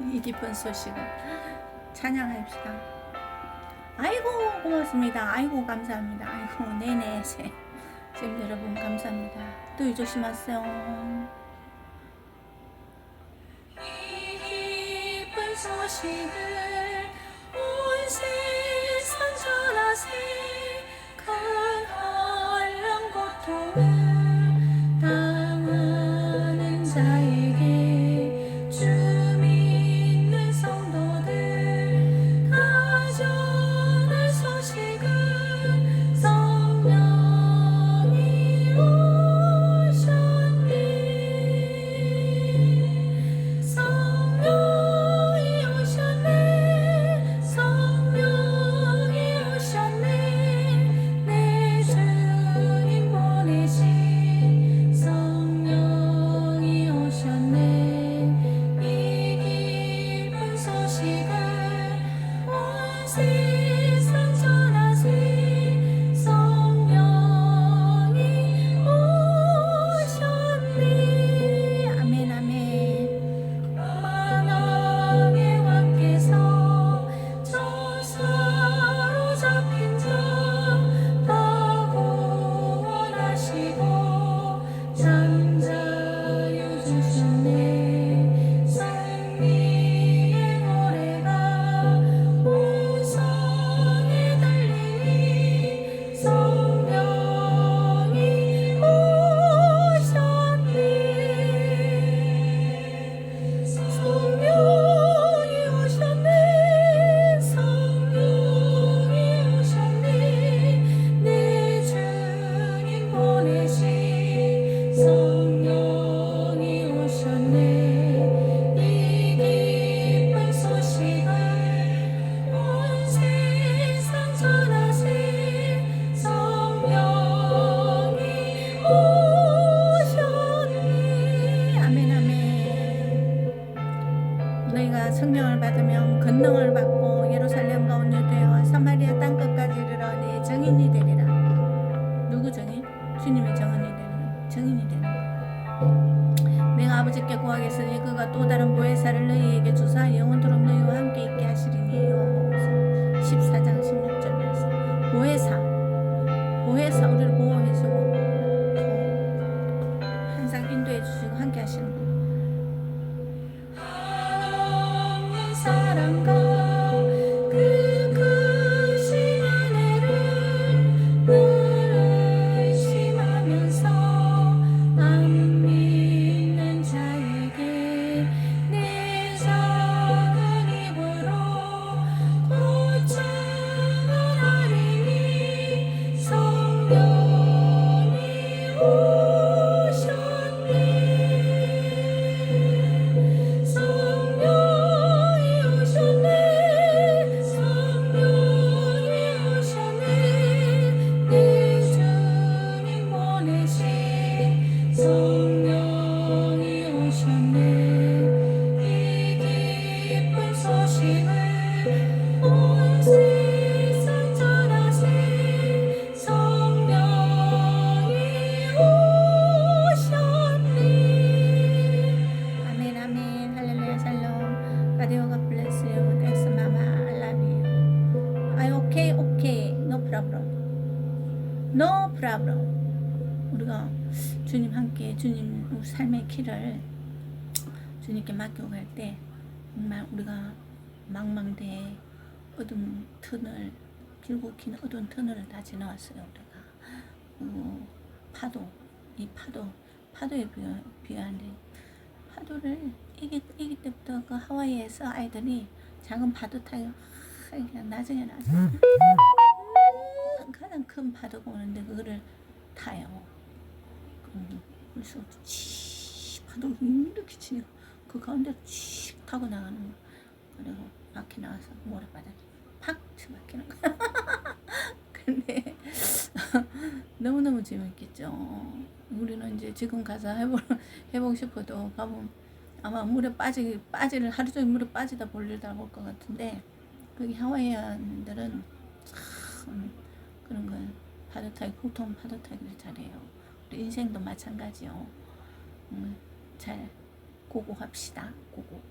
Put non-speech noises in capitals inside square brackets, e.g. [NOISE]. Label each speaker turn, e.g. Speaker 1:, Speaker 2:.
Speaker 1: 이 기쁜 소식을 찬양합시다. 아이고 고맙습니다. 아이고 감사합니다. 아이고 네네 세. 지금 여러분 감사합니다. 또 조심하세요. 이 기쁜 소식을 온 세상 전하세 온세 다 보 우리가 주님 함께 주님 우리 삶의 길을 주님께 맡기고 갈때 정말 우리가 망망대해 어둠 터널 길고 긴 어두운 터널을 다 지나왔어요 우리가. 어, 파도 이 파도 파도에 비하, 비하는데 파도를 이기, 이기 때부터 그 하와이에서 아이들이 작은 파도 타요. 하, 이게 나중에 음, 가장 큰 파도가 오는데 그거를 타요 그래서 치 파도가 이렇게 치요 그 가운데 치 타고 나가는 거 그리고 밖에 나와서 모래바닥에 팍 쳐박히는 거 [LAUGHS] 근데 [LAUGHS] 너무너무 재밌겠죠. 우리는 이제 지금 가서 해보, 해보고 싶어도 가면 아마 물에 빠지, 빠지를 하루 종일 물에 빠지다 볼일다 볼것 같은데 거기 하와이안들은 참 그런 걸 파도 타기, 보통 파도 타기를 잘해요. 인생도 마찬가지요. 음, 잘 고고합시다. 고고.